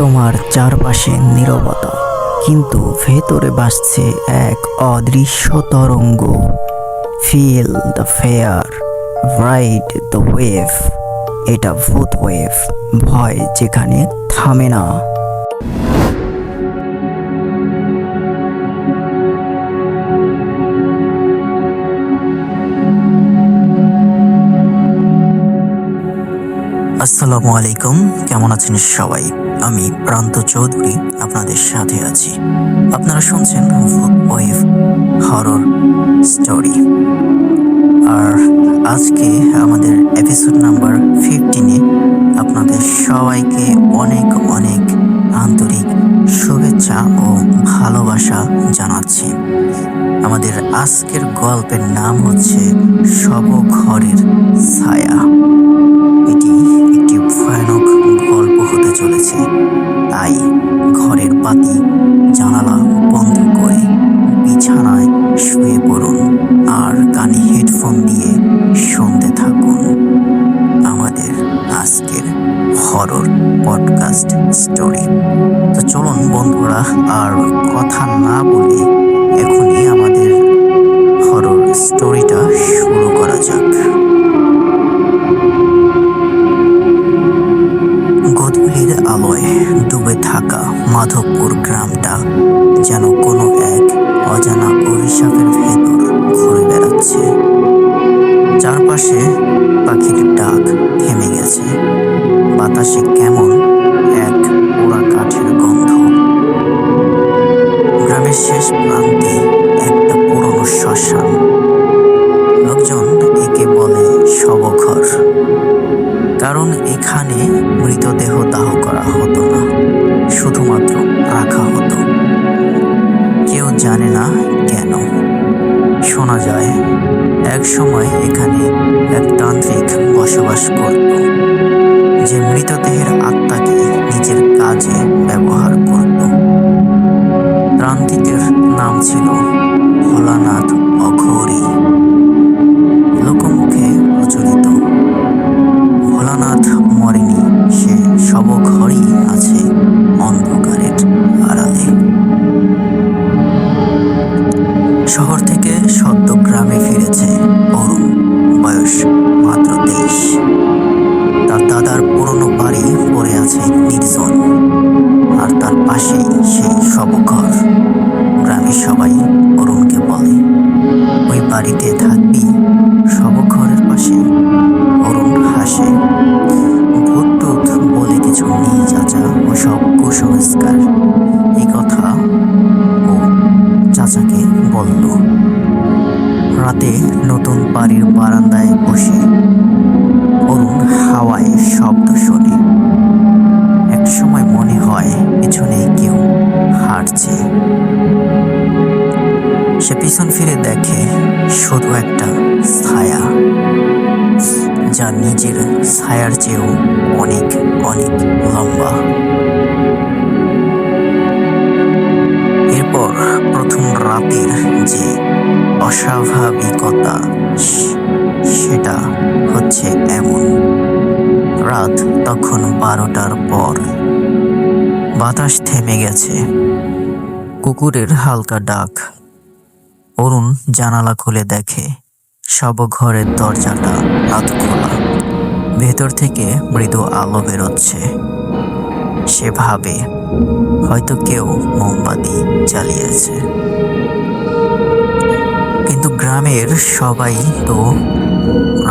তোমার চারপাশে নীরবতা, কিন্তু ভেতরে বাসছে এক অদৃশ্য তরঙ্গ। Feel the fear ride the wave এটা ভূত ওয়েভ ভয় যেখানে থামে না। আসসালামু আলাইকুম, কেমন আছেন সবাই? আমি প্রান্ত চৌধুরী আপনাদের সাথে আছি। আপনারা শুনছেন ওয়েভ হরর স্টোরি। আর আজকে আমাদের এপিসোড নাম্বার ফিফটিনে আপনাদের সবাইকে অনেক অনেক আন্তরিক শুভেচ্ছা ও ভালোবাসা জানাচ্ছি। আমাদের আজকের গল্পের নাম হচ্ছে শব ঘরের ছায়া। এটি একটি ভয়ানক চলেছে। তাই ঘরের বাতি, জানালা বন্ধ করে বিছানায় শুয়ে পড়ুন আর কানে হেডফোন দিয়ে শুনতে থাকুন। আমাদের আজকের হরর পডকাস্ট স্টোরি। তো চলুন বন্ধুরা, আর কথা না বলে থাকা মাধবপুর গ্রামটা যেন কোনো এক অজানা অভিশাপের ভেতর ঘুরে বেড়াচ্ছে। চারপাশে পাখির ডাক থেমে গেছে। বাতাসে কেমন এক পোড়া কাঠের গন্ধ। গ্রামের শেষ প্রান্তে একটা পুরনো শ্মশান। লোকজন একে বলে শবঘর। কারণ এখানে মৃতদেহ দাহ করা হতো না। শুধুমাত্র রাখা হতো। কেউ জানে না কেন। শোনা যায়, এক সময় এখানে এক তান্ত্রিক বসবাস করত, যে মৃতদেহের আত্মাকে নিজের কাজে ব্যবহার করত। তান্ত্রিকের নাম ছিল ভোলানাথ অঘোরী। বাড়িতে থাকবি। শবঘরের পাশে অরুণ হাসে। ভূত বলে কিছু নেই চাচা ও সব কুসংস্কার। এই কথা ও চাচাকে বলল। রাতে নতুন বাড়ির বারান্দায় বসে অরুণ হাওয়ায় শব্দ শোনে। এক সময় মনে হয় পিছনে কেউ হাঁটছে। সে পিছন ফিরে দেখে শুধু একটা ছায়া, যা নিজের ছায়ার চেয়েও অনেক অনেক লম্বা। এরপর প্রথম রাতের যে অস্বাভাবিকতা, সেটা হচ্ছে এমন। রাত তখন বারোটার পর বাতাস থেমে গেছে। কুকুরের হালকা ডাক অরুণ জানালা খুলে দেখে। সব ঘরের দরজাটা আধ খোলা। ভেতর থেকে মৃদু আলো বেরোচ্ছে। সে ভাবে হয়তো কেউ মোমবাতি জ্বালিয়েছে। কিন্তু গ্রামের সবাই তো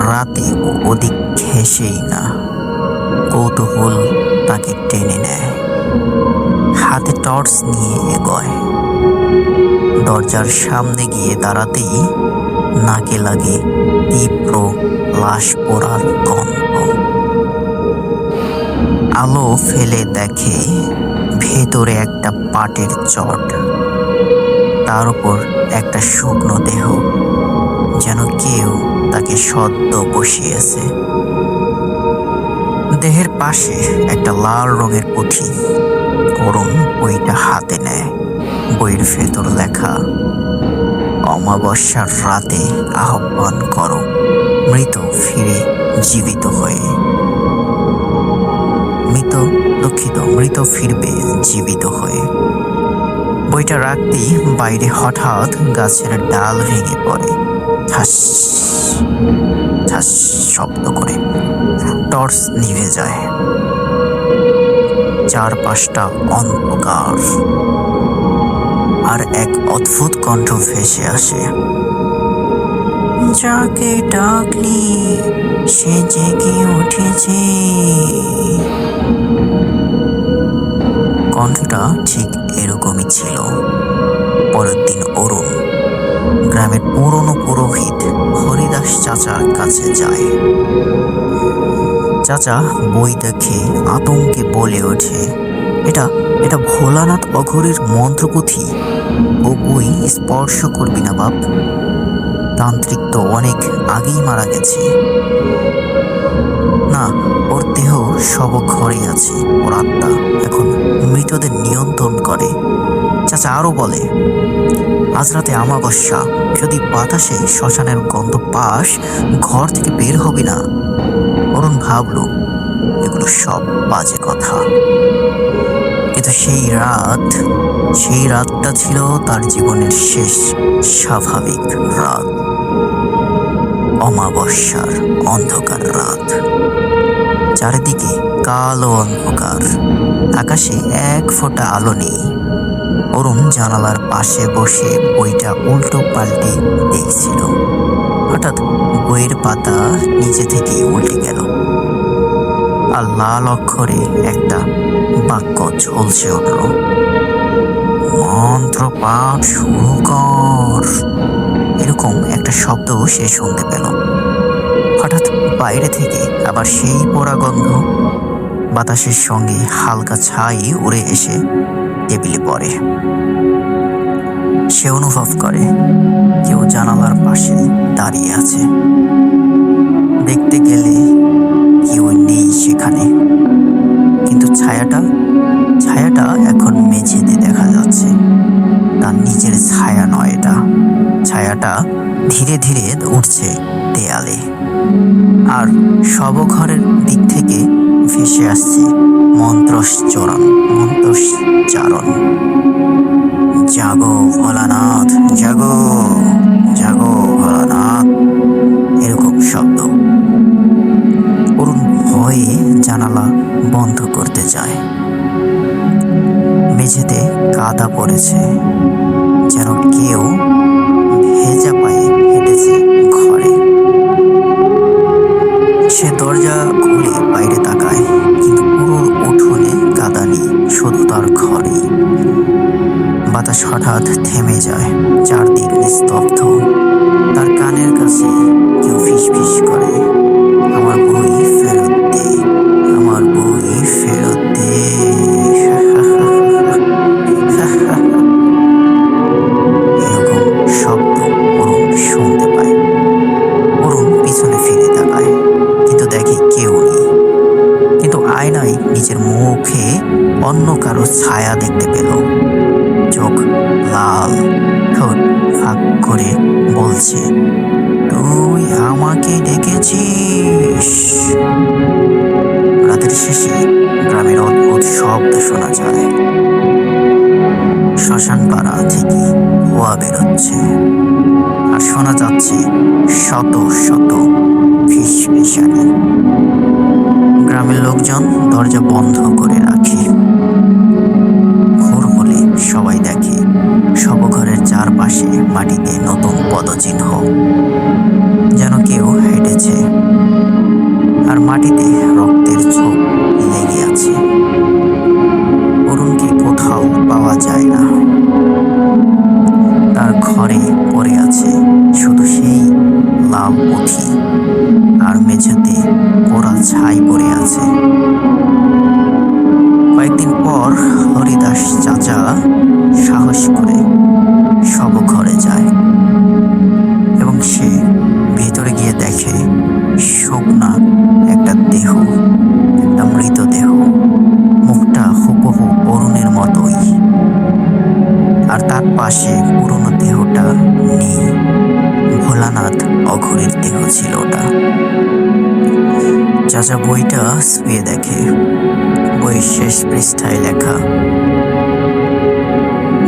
রাতে ওদিক ঘেসেই না। কৌতূহল তাকে টেনে নেয়। হাতে টর্চ নিয়ে এগোয়। দরজার সামনে গিয়ে দাঁড়াতেই নাকে লাগে তীব্র লাশ পোড়ার গন্ধ। আলো ফেলে দেখে ভেতরে একটা পাটের চট। তার উপর একটা শুকনো দেহ, যেন কেউ তাকে সদ্য বসিয়েছে। দেহের পাশে একটা লাল রঙের পুঁথি হাতে নেয় বইয়ের ভেতর লেখা, অমাবস্যার রাতে আহ্বান করো, মৃত ফিরে জীবিত হয়ে। মৃত দুঃখিত, মৃত ফিরবে জীবিত হয়ে। বইটা রাখতেই বাইরে হঠাৎ গাছের ডাল ভেঙে পড়ে। ঠাস ঠাস শব্দ করে টর্চ নিভে যায়। চারপাশটা অন্ধকার। আর এক অদ্ভুত কণ্ঠ ভেসে আসে। যাকে ডাকলি, সে জেগে উঠেছে। কণ্ঠটা ঠিক এরকমই ছিল। পরের দিন অরুণ গ্রামের পুরনো পুরোহিত হরিদাস চাচার কাছে যায়। চাচা বই দেখে আতঙ্কে বলে ওঠে এটা এটা ভোলানাথ অঘরের মন্ত্রপুথি ও বই স্পর্শ করবি না বাপ। তান্ত্রিক তো অনেক আগেই মারা গেছে। না, ওর দেহ সব ঘরে আছে, ওর আত্মা এখন মৃতদের নিয়ন্ত্রণ করে। চাচা আরও বলে, আজ রাতে আমাবস্যা, যদি বাতাসে শ্মশানের গন্ধ পাস, ঘর থেকে বের হবি না। অরুণ ভাবল, এগুলো সব বাজে কথা। কিন্তু সেই রাত। সেই রাতটা ছিল তার জীবনের শেষ স্বাভাবিক রাত। অমাবস্যার অন্ধকার রাত। চারিদিকে কালো অন্ধকার। আকাশে এক ফোঁটা আলো নেই। অরুণ জানালার পাশে বসে বইটা উল্টো পাল্টে দেখছিল। হঠাৎ বইয়ের পাতা নিচে থেকেই উল্টে গেল। আর লাল অক্ষরে একটা বাক্য ঝলসে উঠল মন্ত্র পাঠ শুরু কর। এরকম একটা শব্দ সে শুনতে পেল। হঠাৎ বাইরে থেকে আবার সেই পোড়া গন্ধ। বাতাসের সঙ্গে হালকা ছাই উড়ে এসে টেবিলে পড়ে। সে অনুভব করে কেউ জানালার পাশে দাঁড়িয়ে আছে। দেখতে গেলে কেউ নেই সেখানে। কিন্তু ছায়াটা ছায়াটা এখন মেঝেতে দেখা যাচ্ছে। তার নিজের ছায়া নয় এটা। ছায়াটা ধীরে ধীরে উঠছে দেয়ালে। আর শবঘরের দিক থেকে ভেসে আসছে মন্ত্রশ্চরণ, মন্ত্রশ্চারণ। জাগো ভোলানাথ জাগো জাগো! কাদা পড়েছে, যেন কেউ ভেজা পায়ে হেঁটেছে ঘরে। সে দরজা খুলে বাইরে তাকায়, কিন্তু পুরো উঠোনে কাদা নেই শুধু তার ঘরেই। বাতাস হঠাৎ থেমে যায়, চারদিক নিস্তব্ধ। তার কানের কাছে কেউ ফিস ফিস করে। নিজের মুখে অন্য কারও ছায়া দেখতে পেল। চোখ লাল, ঠোঁট ফাঁক করে বলছে, তুই আমাকে ডেকেছিস। রাতের শেষে গ্রামের অদ্ভুত শব্দ শোনা যায়। শ্মশান পাড়া থেকে ধোয়া বেরোচ্ছে। আর শোনা যাচ্ছে শত শত পাওয়া যায় না। তার ঘরে পড়ে আছে শুধু সেই লাল পুঁথি আর মেঝেতে পোড়া ছাই পড়ে আছে। কয়েকদিন পর হরিদাস চাচা সাহস করে সব ঘরে যায় এবং সে ভেতরে গিয়ে দেখে শুকনা একটা দেহ, একটা মৃতদেহ। পাশে পুরনো দেহটা নেই। ভোলানাথ অঘরীর দেহ ছিল ওটা। চাচা বইটা শুয়ে দেখে। বইয়ের শেষ পৃষ্ঠায় লেখা,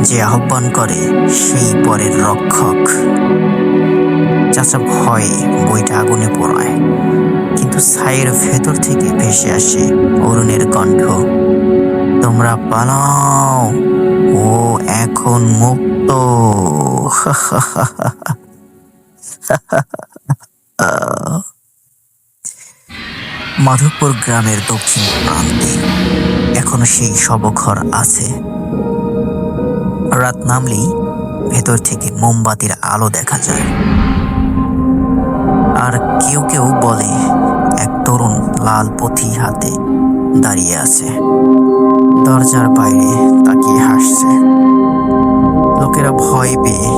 যে আহ্বান করে সেই পরের রক্ষক। চাচা ভয়ে বইটা আগুনে পোড়ায়। কিন্তু ছাইয়ের ভেতর থেকে ভেসে আসে অরুণের কণ্ঠ। তোমরা পালাও। ও এখন মুক্ত। মাধবপুর গ্রামের দক্ষিণ প্রান্তে এখনও সেই শবঘর আছে। রাত নামলেই ভেতর থেকে মোমবাতির আলো দেখা যায়। আর কেউ কেউ বলে, এক তরুণ লাল পথি হাতে দাঁড়িয়ে আছে। দরজার বাইরে তাকিয়ে হাসছে। লোকেরা ভয় পেয়ে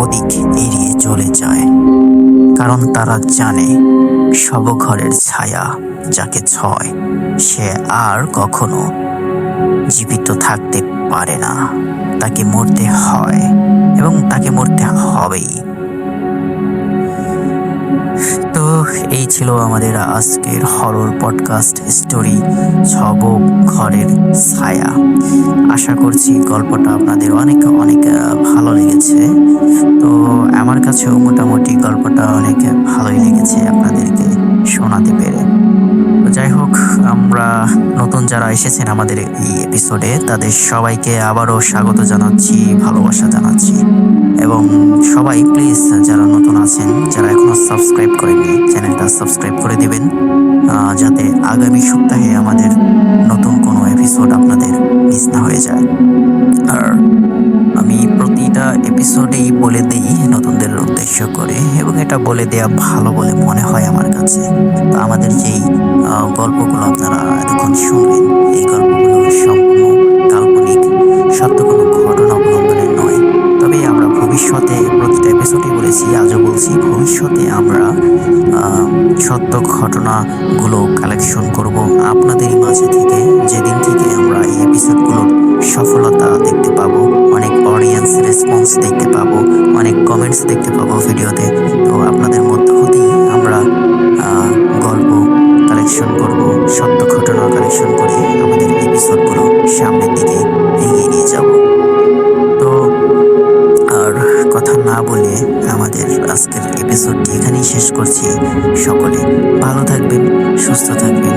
ওদিক এড়িয়ে চলে যায়, কারণ তারা জানে শবঘরের ছায়া যাকে ছয়, সে আর কখনো জীবিত থাকতে পারে না। তাকে মরতে হয় এবং তাকে মরতে হবেই। তো এই ছিল আমাদের আজকের হরর পডকাস্ট স্টোরি ছব ঘরের ছায়া। আশা করছি গল্পটা আপনাদের অনেক অনেক ভালো লেগেছে। তো আমার কাছেও মোটামুটি গল্পটা অনেক ভালোই লেগেছে আপনাদেরকে শোনাতে পেরে। যাই হোক আমরা নতুন যারা এসেছেন আমাদের এই এপিসোডে তাদের সবাইকে আবারও স্বাগত জানাচ্ছি, ভালোবাসা জানাচ্ছি। এবং সবাই প্লিজ যারা নতুন আছেন, যারা এখনও সাবস্ক্রাইব করেনি চ্যানেলটা সাবস্ক্রাইব করে দিবেন যাতে আগামী সপ্তাহে আমাদের নতুন কোনো এপিসোড আপনাদের মিস না হয়ে যায়। আর আমি প্রতিটা এপিসোডেই বলে দিই, নতুনদের উদ্দেশ্য করে এবং এটা বলে দেয়া ভালো বলে মনে হয় আমার কাছে। আমাদের যেই গল্পগুলো আপনারা এতক্ষণ শুনলেন, এই গল্পগুলো সম্পূর্ণ কাল্পনিক, সত্য কোনো ঘটনা অবলম্বনের নয়। তবে আমরা ভবিষ্যতে প্রতিটা এপিসোডে বলেছি, আজও বলছি, ভবিষ্যতে আমরা সত্য ঘটনাগুলো কালেকশন করব আপনাদেরই মাঝে থেকে। যেদিন থেকে আমরা এই এপিসোডগুলোর সফলতা দেখতে পাবো, অনেক অডিয়েন্স রেসপন্স দেখতে পাবো, অনেক কমেন্টস দেখতে পাবো ভিডিওতে। তো আপনাদের মধ্য হতেই আমরা গল্প কালেকশন করব, সত্য ঘটনা কালেকশন করে আমাদের এপিসোডগুলো সামনের দিকে এগিয়ে নিয়ে যাব। তো আর কথা না বলে আমাদের আজকের এপিসোডটি এখানেই শেষ করছি। সকলে ভালো থাকবেন, সুস্থ থাকবেন।